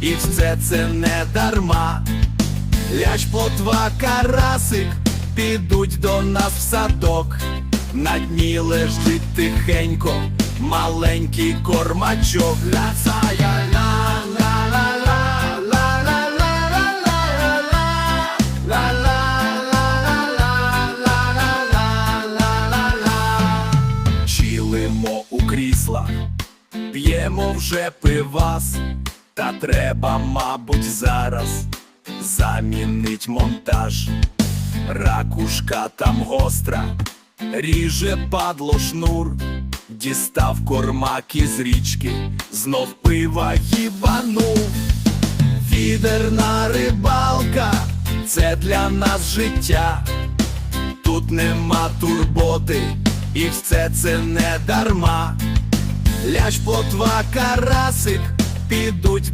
і все це не дарма. Лящ, плотва, карасик підуть до нас в садок. На дні лежить тихенько маленький кормачок. Ля-ца-я, ла-ла-ла-ла, ла-ла-ла-ла-ла-ла, ла-ла-ла-ла-ла-ла-ла-ла. Чилимо у кріслах, п'ємо вже пивас, та треба, мабуть, зараз замінить монтаж. Ракушка там гостра, ріже падло шнур, дістав кормак із річки, знов пива їбанув. Фідерна рибалка, це для нас життя. Тут нема турботи, і все це не дарма. Лящ, плотва, карасик підуть